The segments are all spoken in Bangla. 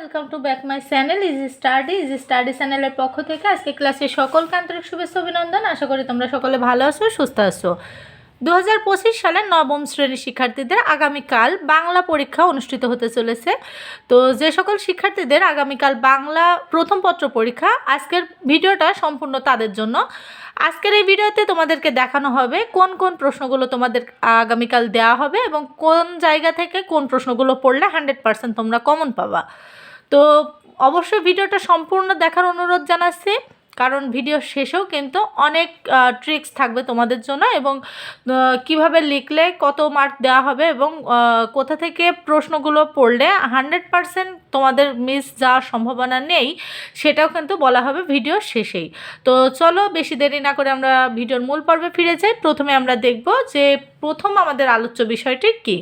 Welcome to back my channel easy study easy study চ্যানেলের পক্ষ থেকে আজকে ক্লাসে সকলকে আন্তরিক শুভেচ্ছা, অভিনন্দন। আশা করি তোমরা সকলে ভালো আছো, সুস্থ আছো। দু সালের নবম শ্রেণির শিক্ষার্থীদের আগামীকাল বাংলা পরীক্ষা অনুষ্ঠিত হতে চলেছে। তো যে সকল শিক্ষার্থীদের আগামীকাল বাংলা প্রথম পত্র পরীক্ষা, আজকের ভিডিওটা সম্পূর্ণ তাদের জন্য। আজকের এই ভিডিওতে তোমাদেরকে দেখানো হবে কোন কোন প্রশ্নগুলো তোমাদের আগামীকাল দেওয়া হবে এবং কোন জায়গা থেকে কোন প্রশ্নগুলো পড়লে হান্ড্রেড পার্সেন্ট তোমরা কমন পাবা। তো অবশ্যই ভিডিওটা সম্পূর্ণ দেখার অনুরোধ জানাচ্ছি, কারণ ভিডিও শেষেও কিন্তু অনেক ট্রিক্স থাকবে তোমাদের জন্য এবং কীভাবে লিখলে কত মার্ক দেওয়া হবে এবং কোথা থেকে প্রশ্নগুলো পড়লে হান্ড্রেড পারসেন্ট তোমাদের মিস যাওয়ার সম্ভাবনা নেই, সেটাও কিন্তু বলা হবে ভিডিও শেষেই। তো চলো বেশি দেরি না করে আমরা ভিডিওর মূল পর্বে ফিরে যাই। প্রথমে আমরা দেখব যে প্রথম আমাদের আলোচ্য বিষয়টি কী।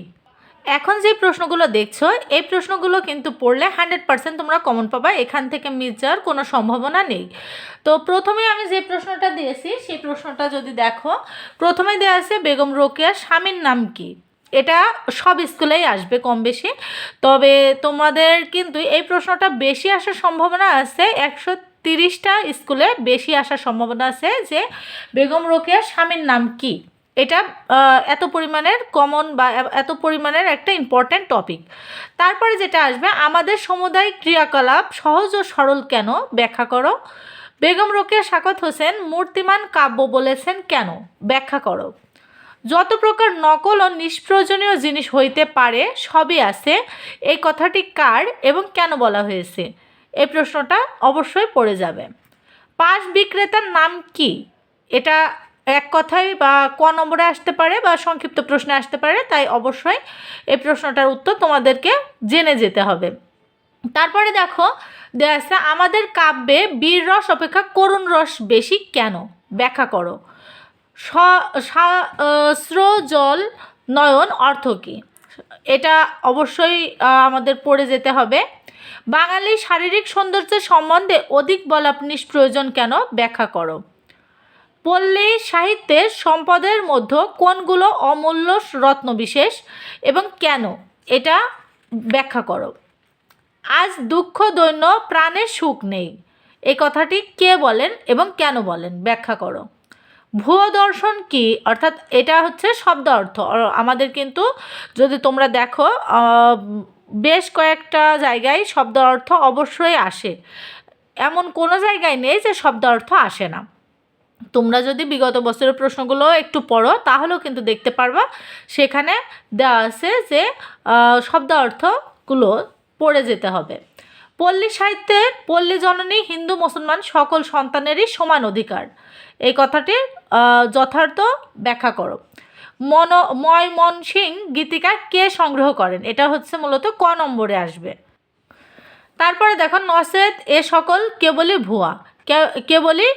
এখন যে প্রশ্নগুলো দেখছ, এই প্রশ্নগুলো কিন্তু পড়লে হান্ড্রেড পার্সেন্ট তোমরা কমন পাবা, এখান থেকে মিস যাওয়ার কোনো সম্ভাবনা নেই। তো প্রথমে আমি যে প্রশ্নটা দিয়েছি, সেই প্রশ্নটা যদি দেখো, প্রথমে দেওয়া আছে বেগম রোকেয়ার স্বামীর নাম কি? এটা সব স্কুলেই আসবে কম বেশি, তবে তোমাদের কিন্তু এই প্রশ্নটা বেশি আসার সম্ভাবনা আছে, একশো তিরিশটা স্কুলে বেশি আসার সম্ভাবনা আছে যে বেগম রোকেয়ার স্বামীর নাম কি? এটা এত পরিমাণের কমন বা এত পরিমাণের একটা ইম্পর্ট্যান্ট টপিক তারপরে যেটা আসবে, আমাদের সমুদায় ক্রিয়াকলাপ সহজ ও সরল কেন? ব্যাখ্যা করো। বেগম রোকেয়া, সাকত হোসেন মূর্তিমান কাব্য বলেছেন কেন? ব্যাখ্যা করো। যত প্রকার নকল ও নিষ্প্রয়োজনীয় জিনিস হইতে পারে, সবই আছে। এই কথাটি কার এবং কেন বলা হয়েছে? এই প্রশ্নটা অবশ্যই পড়ে যাবে। পাশ বিক্রেতার নাম কি? এটা এক কথায় বা ক নম্বরে আসতে পারে বা সংক্ষিপ্ত প্রশ্নে আসতে পারে, তাই অবশ্যই এই প্রশ্নটার উত্তর তোমাদেরকে জেনে যেতে হবে। তারপরে দেখো দেয়া আমাদের কাব্যে বীর রস অপেক্ষা করুণ রস বেশি কেন? ব্যাখ্যা করো। জল, নয়ন অর্থ কী? এটা অবশ্যই আমাদের পড়ে যেতে হবে। বাঙালি শারীরিক সৌন্দর্যের সম্বন্ধে অধিক বলা নিষ্প্রয়োজন কেন? ব্যাখ্যা করো। পল্লী সাহিত্যের সম্পদের মধ্যে কোনগুলো অমূল্য রত্ন বিশেষ এবং কেন? এটা ব্যাখ্যা করো। আজ দুঃখ দৈন্য প্রাণের সুখ নেই। এই কথাটি কে বলেন এবং কেন বলেন? ব্যাখ্যা করো। ভুয়ো দর্শন কি? অর্থাৎ এটা হচ্ছে শব্দ অর্থ। আমাদের কিন্তু যদি তোমরা দেখো বেশ কয়েকটা জায়গায় শব্দ অর্থ অবশ্যই আসে। এমন কোনো জায়গায় নেই যে শব্দ অর্থ আসে না। তোমরা যদি বিগত বছরের প্রশ্নগুলো একটু পড়ো, তাহলেও কিন্তু দেখতে পারবা। সেখানে দেওয়া আছে যে শব্দ অর্থগুলো পড়ে যেতে হবে। পল্লী সাহিত্যের পল্লী জননী হিন্দু মুসলমান সকল সন্তানেরই সমান অধিকার। এই কথাটির যথার্থ ব্যাখ্যা করো। মন, ময়মন সিং গীতিকা কে সংগ্রহ করেন? এটা হচ্ছে মূলত ক নম্বরে আসবে। তারপরে দেখো নসেদ এ সকল কেবলই ভুয়া। কেবলই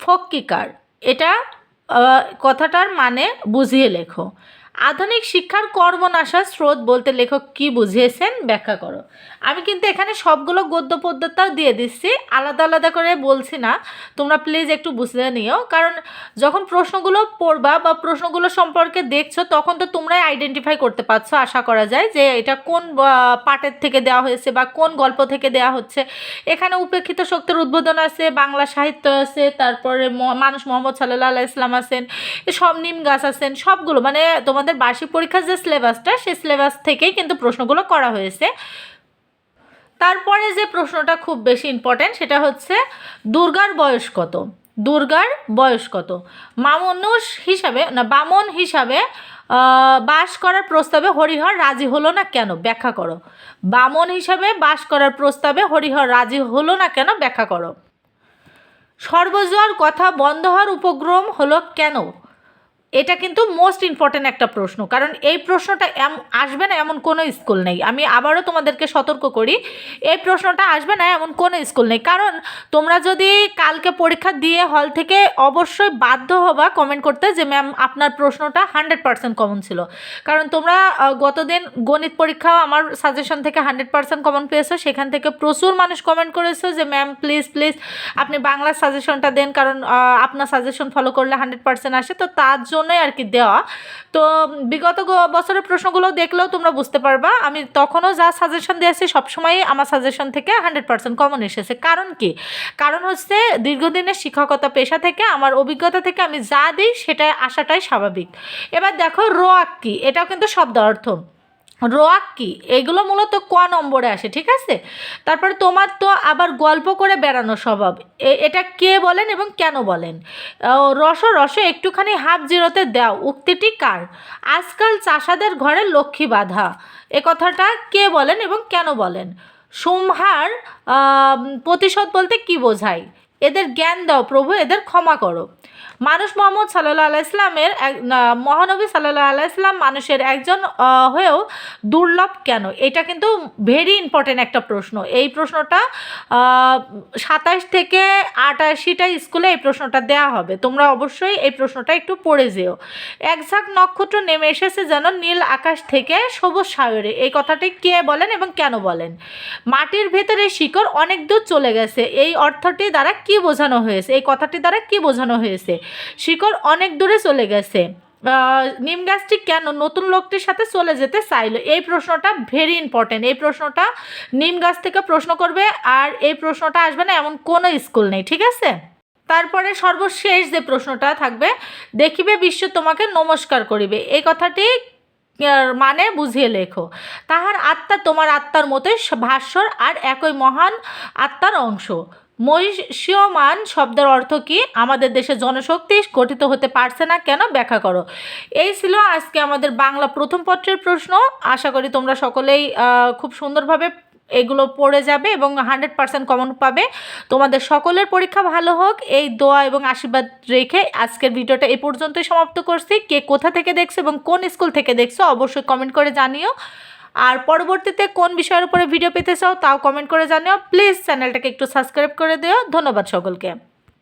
ফক্কিকার। এটা কথাটার মানে বুঝিয়ে লেখো। আধুনিক শিক্ষার কর্মনাশার স্রোত বলতে লেখক কি বুঝিয়েছেন? ব্যাখ্যা করো। আমি কিন্তু এখানে সবগুলো গদ্য পদ্যতাও দিয়ে দিচ্ছি। আলাদা আলাদা করে বলছি না। তোমরা প্লিজ একটু বুঝে নিও। কারণ যখন প্রশ্নগুলো পড়বা বা প্রশ্নগুলো সম্পর্কে দেখছ, তখন তো তোমরাই আইডেন্টিফাই করতে পারছ, আশা করা যায় যে এটা কোন পাটের থেকে দেওয়া হয়েছে বা কোন গল্প থেকে দেওয়া হচ্ছে। এখানে উপেক্ষিত শক্তির উদ্বোধন আছে, বাংলা সাহিত্য আছে, তারপরে মানুষ মোহাম্মদ সাল্লাহ ইসলাম আছেন সব নিম গাছ আছেন, সবগুলো। মানে তোমাদের বার্ষিক পরীক্ষার যে সিলেবাসটা সেই সিলেবাস থেকেই কিন্তু প্রশ্নগুলো করা হয়েছে। তারপরে যে প্রশ্নটা খুব বেশি ইম্পর্ট্যান্ট সেটা হচ্ছে, দুর্গার বয়স কত? দুর্গার বয়স কত? মামনুষ হিসাবে, না, বামন হিসাবে বাস করার প্রস্তাবে হরিহর রাজি হলো না কেন? ব্যাখ্যা করো। বামন হিসাবে বাস করার প্রস্তাবে হরিহর রাজি হলো না কেন? ব্যাখ্যা করো। সর্বজোয়ার কথা বন্ধ হওয়ার উপক্রম হলো কেন? এটা কিন্তু মোস্ট ইম্পর্ট্যান্ট একটা প্রশ্ন। কারণ এই প্রশ্নটা এম, আসবে না এমন কোনো স্কুল নেই। আমি আবারও তোমাদেরকে সতর্ক করি, এই প্রশ্নটা আসবে না এমন কোনো স্কুল নেই। কারণ তোমরা যদি কালকে পরীক্ষা দিয়ে হল থেকে অবশ্যই বাধ্য হবা কমেন্ট করতে যে ম্যাম আপনার প্রশ্নটা হান্ড্রেড পার্সেন্ট কমন ছিল। কারণ তোমরা গতদিন গণিত পরীক্ষাও আমার সাজেশন থেকে হান্ড্রেড পার্সেন্ট কমন পেয়েছ। সেখান থেকে প্রচুর মানুষ কমেন্ট করেছ যে ম্যাম প্লিজ প্লিজ আপনি বাংলার সাজেশনটা দেন। কারণ আপনার সাজেশন ফলো করলে হান্ড্রেড পার্সেন্ট আসে। তো তার জন্য জন্যই আর কি দেওয়া। তো বিগত বছরের প্রশ্নগুলো দেখলেও তোমরা বুঝতে পারবা। আমি তখনও যা সাজেশন দিয়েছি সবসময়ই আমার সাজেশন থেকে হান্ড্রেড পার্সেন্ট কমন এসেছে। কারণ কি? কারণ হচ্ছে দীর্ঘদিনের শিক্ষকতা পেশা থেকে, আমার অভিজ্ঞতা থেকে আমি যা দিই সেটা আসাটাই স্বাভাবিক। এবার দেখো রোয়াক কি এটাও কিন্তু শব্দ অর্থ রোয়াক কি এগুলো মূলত ক নম্বরে আসে, ঠিক আছে? তারপরে তোমার তো আবার গল্প করে বেড়ানো স্বভাব। এটা কে বলেন এবং কেন বলেন? রস রস, একটুখানি হাফ জিরোতে দাও, উক্তিটি কার? আজকাল চাষাদের ঘরে লক্ষ্মী বাধা। এ কথাটা কে বলেন এবং কেন বলেন? সুমহার প্রতিশোধ বলতে কি বোঝায়? এদের জ্ঞান দাও প্রভু, এদের ক্ষমা করো। মানুষ মোহাম্মদ সাল্লাহ আলাইসলামের এক মহানবী সাল্লাহ আলাইসলাম মানুষের একজন হয়েও দুর্লভ কেন? এটা কিন্তু ভেরি ইম্পর্টেন্ট একটা প্রশ্ন। এই প্রশ্নটা সাতাশ থেকে আটাশিটা স্কুলে এই প্রশ্নটা দেওয়া হবে। তোমরা অবশ্যই এই প্রশ্নটা একটু পড়ে যেও। এক ঝাঁক নক্ষত্র নেমে এসেছে যেন নীল আকাশ থেকে সবুজ সাগরে। এই কথাটি কে বলেন এবং কেন বলেন? মাটির ভেতরে শিকড় অনেক দূর চলে গেছে। এই অর্থটি দ্বারা কি বোঝানো হয়েছে? এই কথাটি দ্বারা কি বোঝানো হয়েছে? শিকড় অনেক দূরে চলে গেছে। নিম গাছটি কেন নতুন লোকটির সাথে চলে যেতে চাইলো? এই প্রশ্নটা ভেরি ইম্পর্টেন্ট এই প্রশ্নটা নিম গাছ থেকে প্রশ্ন করবে আর এই প্রশ্নটা আসবে না এমন কোনো স্কুল নেই, ঠিক আছে? তারপরে সর্বশেষ যে প্রশ্নটা থাকবে, দেখিবে বিশ্ব তোমাকে নমস্কার করিবে। এই কথাটি মানে বুঝিয়ে লেখো। তাহার আত্মা তোমার আত্মার মতোই ভাস্বর আর একই মহান আত্মার অংশ। মহিষ্যমান শব্দের অর্থ কি? আমাদের দেশে জনশক্তি গঠিত হতে পারছে না কেন? ব্যাখ্যা করো। এই ছিল আজকে আমাদের বাংলা প্রথম পত্রের প্রশ্ন। আশা করি তোমরা সকলেই খুব সুন্দরভাবে এগুলো পড়ে যাবে এবং হান্ড্রেড পার্সেন্ট কমন পাবে। তোমাদের সকলের পরীক্ষা ভালো হোক। এই দোয়া এবং আশীর্বাদ রেখে আজকের ভিডিওটা এ পর্যন্তই সমাপ্ত করছি। কে কোথা থেকে দেখছ এবং কোন স্কুল থেকে দেখছ অবশ্যই কমেন্ট করে জানিও। আর পরবর্তীতে কোন বিষয়ের উপরে ভিডিও পেতে চাও তাও কমেন্ট করে জানিও। প্লিজ চ্যানেলটাকে একটু সাবস্ক্রাইব করে দিও। ধন্যবাদ সকলকে।